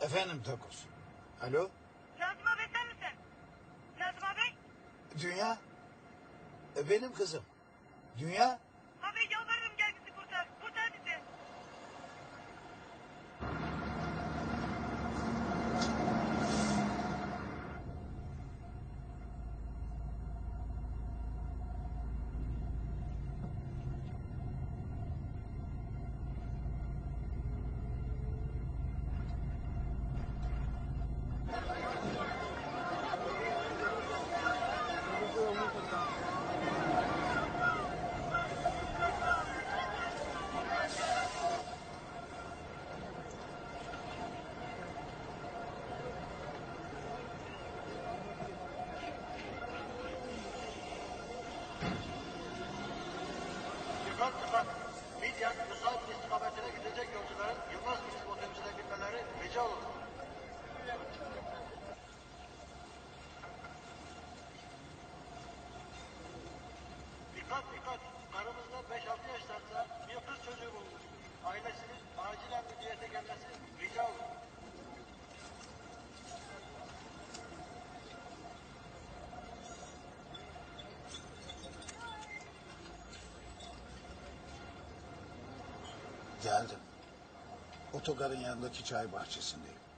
Efendim Takus. Alo? Nazım abi sen misin? Nazım abi? Dünya? E, benim kızım. Dünya? Dikkat. Karımızda 5-6 yaşlarında bir kız çocuğu bulunur. Ailesinin acilen müdüriyete gelmesi rica olunur. Geldim. Otogarın yanındaki çay bahçesindeyim.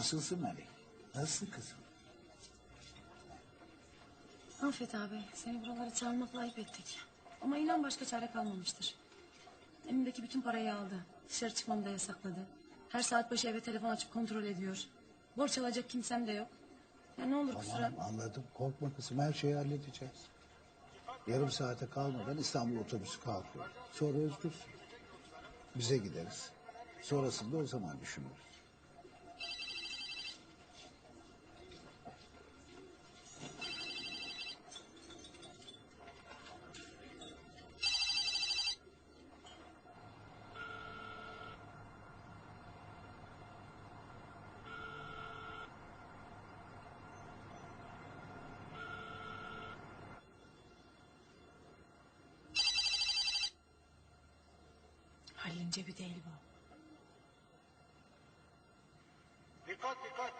Nasılsın Melek? Nasılsın kızım? Affet abi. Seni buralara çağırmakla ayıp ettik. Ama inan başka çare kalmamıştır. Elimdeki bütün parayı aldı. Dışarı çıkmamı da yasakladı. Her saat başı eve telefon açıp kontrol ediyor. Borç alacak kimsem de yok. Ya ne olur kusura... Tamam anladım. Korkma kızım her şeyi halledeceğiz. Yarım saate kalmadan İstanbul otobüsü kalkıyor. Sonra özgürsün. Bize gideriz. Sonrasında o zaman düşünürüz. Halil'in cebi değil bu. Dikkat dikkat.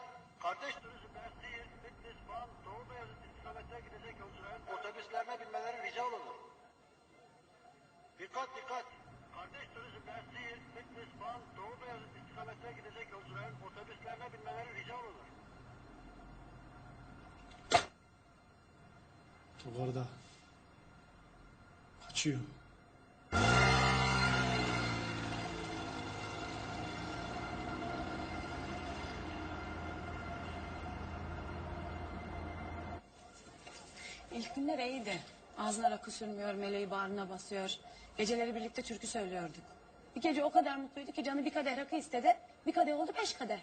Kardeş turizmler Siirt, Bitlis, Van, Doğu Beyazıt istikametine gidecek yolcuların otobüslerine binmeleri rica olunur. Dikkat dikkat. Kardeş turizmler Siirt, Bitlis, Van, Doğu Beyazıt istikametine gidecek yolcuların otobüslerine binmeleri rica olunur. Otogarda. Kaçıyor. İlk günler iyiydi. Ağzına rakı sürmüyor, meleği bağrına basıyor. Geceleri birlikte türkü söylüyorduk. Bir gece o kadar mutluydu ki canı bir kadeh rakı istedi. Bir kadeh oldu beş kadeh.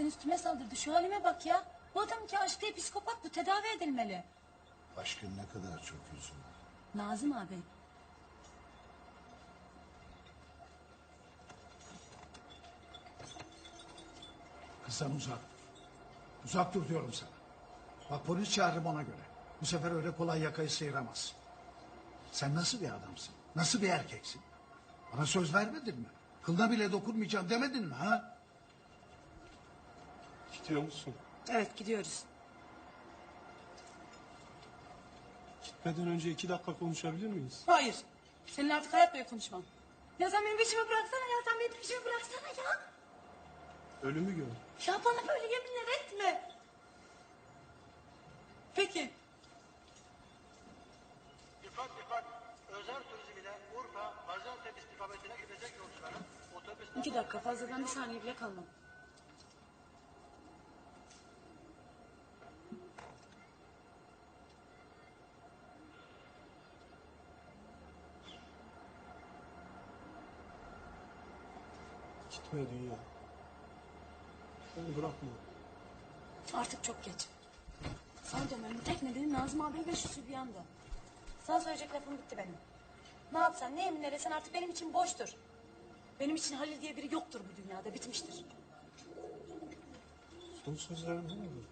birden üstüme saldırdı. Şu halime bak ya. Bu adam ki aşk psikopat bu tedavi edilmeli. Aşkın ne kadar çok yüzü var. Nazım abi. Kızdan uzak. Uzak dur diyorum sana. Bak polis çağırırım ona göre. Bu sefer öyle kolay yakayı sıyıramaz. Sen nasıl bir adamsın? Nasıl bir erkeksin? Bana söz vermedin mi? Kılına bile dokunmayacağım demedin mi ha? Gidiyor musun? Evet gidiyoruz. Gitmeden önce iki dakika konuşabilir miyiz? Hayır. Seninle artık hayat boyu konuşmam. Ya sen benim peşimi bıraksana ya. Sen benim peşimi bıraksana ya. Ölümü gör. Ya bana böyle yeminler etme. Peki. Dikkat dikkat. Özel turizm ile Urfa, Gaziantep istikametine gidecek yolcuların otobüsten... İki dakika fazladan bir saniye bile kalmam. Gitme dünya. Beni bırakma. Artık çok geç. Sana dönmemin tek nedeni Nazım abi ve şu Sübyan'dı. Sana söyleyecek lafım bitti benim. Ne yapsan ne yeminler etsen artık benim için boştur. Benim için Halil diye biri yoktur bu dünyada bitmiştir. Son sözlerin ne oldu?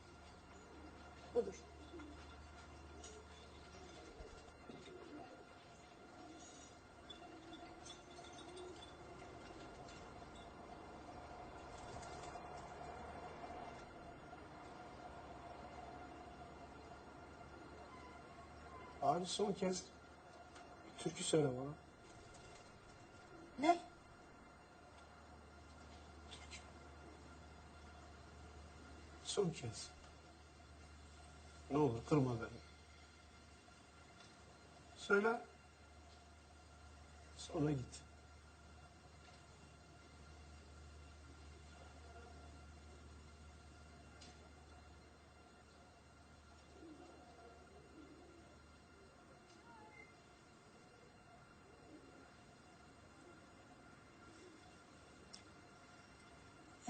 Budur. Abi son kez bir türkü söyle bana. Ne? Son kez. Ne olur kırma beni. Söyle. Sonra git.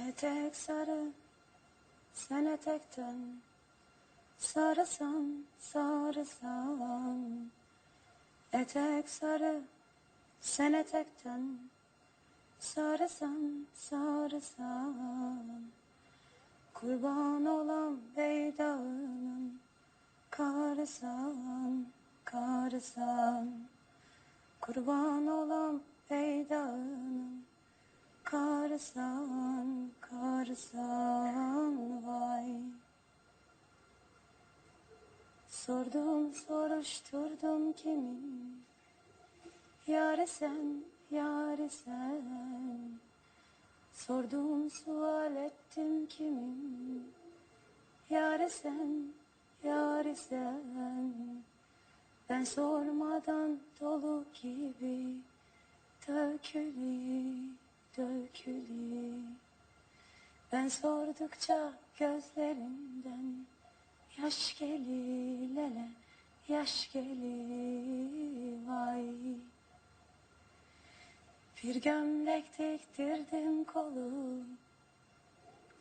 Etek sarı, sen etekten sarısan, sarısan. Etek sarı, sen etekten sarısan, sarısan. Kurban olan beydağının karısan, karısan. Kurban olan beydağının Karsan, karsan vay. Sordum, soruşturdum kimin Yare sen, yare sen. Sordum, sual ettim kimin Yare sen, yare sen. Ben sormadan dolu gibi dökülü, dökülü. Ben sordukça gözlerimden yaş geli yaş geli vay. Bir gömlek diktirdim kolu,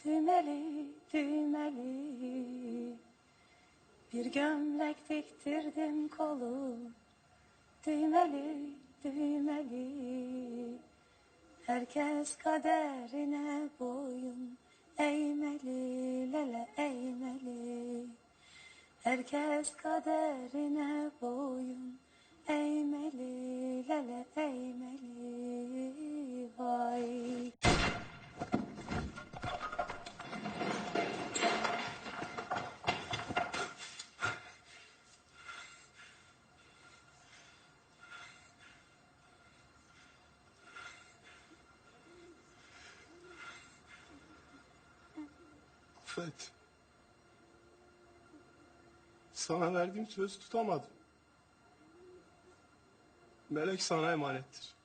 düğmeli, düğmeli. Bir gömlek diktirdim kolu, düğmeli, düğmeli. Herkes kaderine boyun eğmeli, lele eğmeli. Herkes kaderine boyun eğmeli, lele eğmeli. Vay. Affet. Sana verdiğim söz tutamadım. Melek sana emanettir.